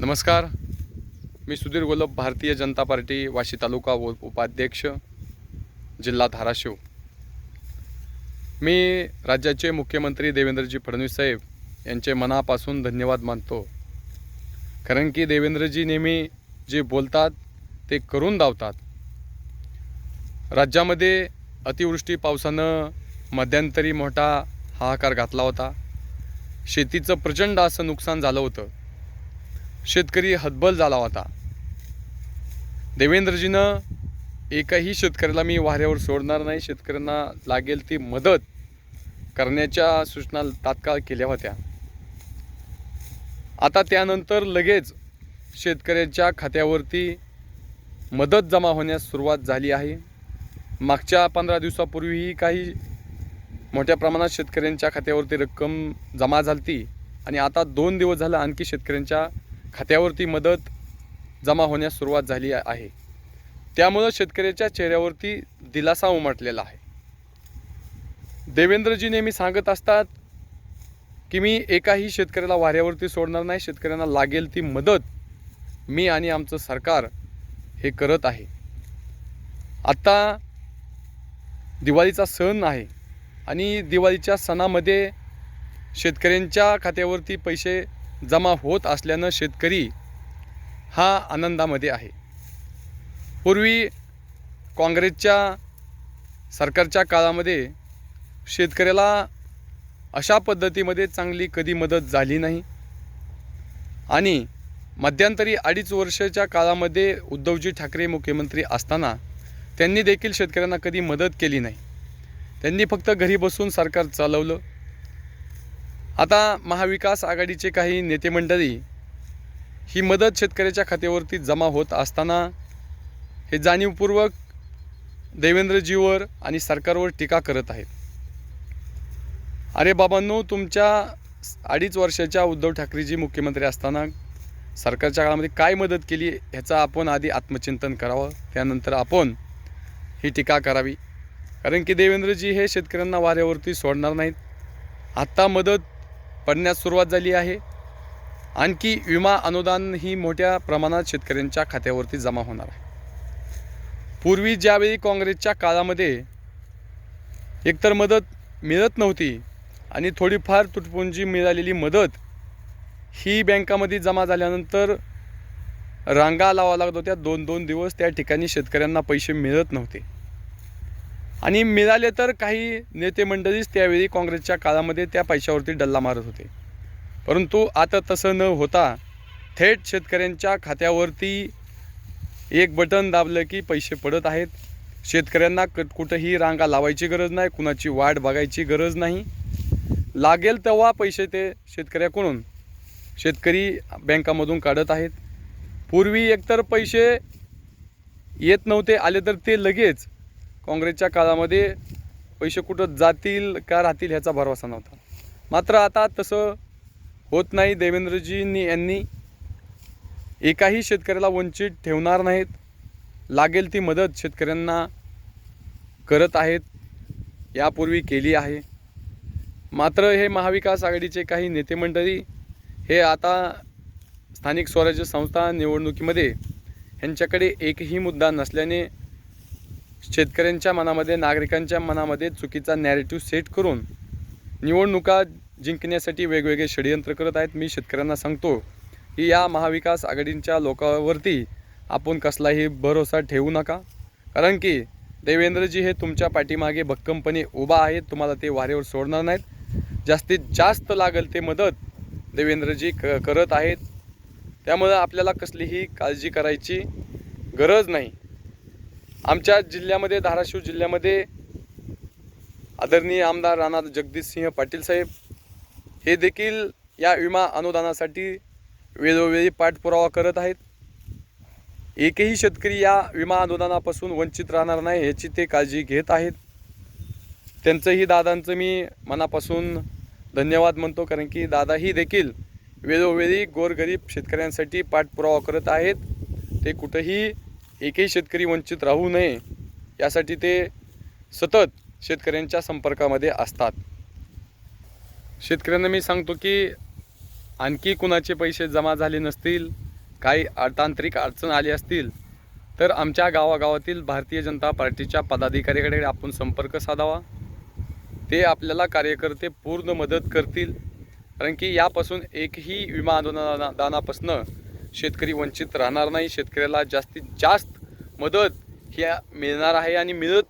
नमस्कार. मी सुधीर गोलब भारतीय जनता पार्टी वाशी तालुका व उपाध्यक्ष जिल्हा धाराशिव. मी राज्याचे मुख्यमंत्री देवेंद्रजी फडणवीस साहेब यांचे मनापासून धन्यवाद मानतो. कारण की देवेंद्रजी नेहमी जे बोलतात ते करून धावतात राज्यामध्ये अतिवृष्टी पावसानं मध्यंतरी मोठा हाहाकार घातला होता. शेतीचं प्रचंड असं नुकसान झालं होतं. शेतकरी हतबल झाला होता. देवेंद्रजीनं एकाही शेतकऱ्याला मी वाऱ्यावर सोडणार नाही. शेतकऱ्यांना लागेल ती मदत करण्याच्या सूचना तात्काळ केल्या होत्या. आता त्यानंतर लगेच शेतकऱ्याच्या खात्यावरती मदत जमा होण्यास सुरुवात झाली आहे. मागच्या पंधरा दिवसापूर्वीही काही मोठ्या प्रमाणात शेतकऱ्यांच्या खात्यावरती रक्कम जमा झाली आणि आता दोन दिवस झालं आणखी शेतकऱ्यांच्या खात्यावरती मदत जमा होण्यास सुरुवात झाली आहे. त्यामुळं शेतकऱ्याच्या चेहऱ्यावरती दिलासा उमटलेला आहे. देवेंद्रजी नेहमी सांगत असतात की मी एकाही शेतकऱ्याला वाऱ्यावरती सोडणार नाही. शेतकऱ्यांना लागेल ती मदत मी आणि आमचं सरकार हे करत आहे. आत्ता दिवाळीचा सण आहे आणि दिवाळीच्या सणामध्ये शेतकऱ्यांच्या खात्यावरती पैसे जमा होत असल्यानं शेतकरी हा आनंदामध्ये आहे. पूर्वी काँग्रेसच्या सरकारच्या काळामध्ये शेतकऱ्याला अशा पद्धतीमध्ये चांगली कधी मदत झाली नाही आणि मध्यंतरी अडीच वर्षाच्या काळामध्ये उद्धवजी ठाकरे मुख्यमंत्री असताना त्यांनी देखील शेतकऱ्यांना कधी मदत केली नाही. त्यांनी फक्त घरी बसून सरकार चालवलं. आता महाविकास आघाडीचे काही नेते मंडळी ही मदत शेतकऱ्याच्या खात्यावरती जमा होत असताना हे जाणीवपूर्वक देवेंद्रजीवर आणि सरकारवर टीका करत आहेत. अरे बाबांनो तुमच्या अडीच वर्षाच्या उद्धव ठाकरेजी मुख्यमंत्री असताना सरकारच्या काळामध्ये काय मदत केली ह्याचा आपण आधी आत्मचिंतन करावं. त्यानंतर आपण ही टीका करावी. कारण की देवेंद्रजी हे शेतकऱ्यांना वाऱ्यावरती सोडणार नाहीत. आत्ता मदत पडण्यास सुरुवात झाली आहे. आणखी विमा अनुदान ही मोठ्या प्रमाणात शेतकऱ्यांच्या खात्यावरती जमा होणार आहे. पूर्वी ज्यावेळी काँग्रेसच्या काळामध्ये एकतर मदत मिळत नव्हती आणि थोडीफार तुटपुंजी मिळालेली मदत ही बँकामध्ये जमा झाल्यानंतर रांगा लावा लागत होत्या. दोन दोन दिवस त्या ठिकाणी शेतकऱ्यांना पैसे मिळत नव्हते. आणि मिळाले तर काही नेते मंडळीच त्यावेळी काँग्रेसच्या काळामध्ये त्या पैशावरती डल्ला मारत होते. परंतु आता तसं न होता थेट शेतकऱ्यांच्या खात्यावरती एक बटन दाबलं की पैसे पडत आहेत. शेतकऱ्यांना क कुठंही रांगा लावायची गरज नाही कुणाची वाट बघायची गरज नाही. लागेल तेव्हा पैसे ते शेतकऱ्याकडून शेतकरी बँकामधून काढत आहेत. पूर्वी एकतर पैसे येत नव्हते आले तर ते लगेच काँग्रेसच्या काळामध्ये पैसे कुठं जातील का राहतील ह्याचा भरवसा नव्हता. मात्र आता तसं होत नाही. देवेंद्रजींनी यांनी एकाही शेतकऱ्याला वंचित ठेवणार नाहीत. लागेल ती मदत शेतकऱ्यांना करत आहेत यापूर्वी केली आहे. मात्र हे महाविकास आघाडीचे काही नेते मंडळी हे आता स्थानिक स्वराज्य संस्था निवडणुकीमध्ये ह्यांच्याकडे एकही मुद्दा नसल्याने शेतकऱ्यांच्या मनामध्ये नागरिकांच्या मनामध्ये चुकीचा नॅरेटिव्ह सेट करून निवडणुका जिंकण्यासाठी वेगवेगळे षडयंत्र करत आहेत. मी शेतकऱ्यांना सांगतो की या महाविकास आघाडींच्या लोकांवरती आपण कसलाही भरोसा ठेवू नका. कारण की देवेंद्रजी हे तुमच्या पाठीमागे भक्कमपणे उभा आहेत. तुम्हाला ते वारेवर सोडणार नाहीत. जास्तीत जास्त लागेल ते मदत देवेंद्रजी क करत आहेत. त्यामुळं आपल्याला कसलीही काळजी करायची गरज नाही. आमच्या जिल्ह्यामध्ये धाराशिव जिल्ह्यामध्ये आदरणीय आमदार राणा जगदीशसिंह पाटील साहेब हे देखील या विमा अनुदानासाठी वेळोवेळी पाठपुरावा करत आहेत. एकही शेतकरी या विमा अनुदानापासून वंचित राहणार नाही याची ते काळजी घेत आहेत. त्यांचंही दादांचं मी मनापासून धन्यवाद म्हणतो कारण की दादाही देखील वेळोवेळी गोरगरीब शेतकऱ्यांसाठी पाठपुरावा करत आहेत. ते कुठंही एकही शेतकरी वंचित राहू नये यासाठी ते सतत शेतकऱ्यांच्या संपर्कामध्ये असतात. शेतकऱ्यांना मी सांगतो की आणखी कुणाचे पैसे जमा झाले नसतील काही तांत्रिक अडचण आली असतील तर आमच्या गावागावातील भारतीय जनता पार्टीच्या पदाधिकाऱ्याकडे आपण संपर्क साधावा. ते आपल्याला कार्यकर्ते पूर्ण मदत करतील. कारण की यापासून एकही विमा अनुदानापासून शेतकरी वंचित राहणार नाही. शेतकऱ्याला जास्तीत जास्त मदत ही मिळणार आहे आणि मिळत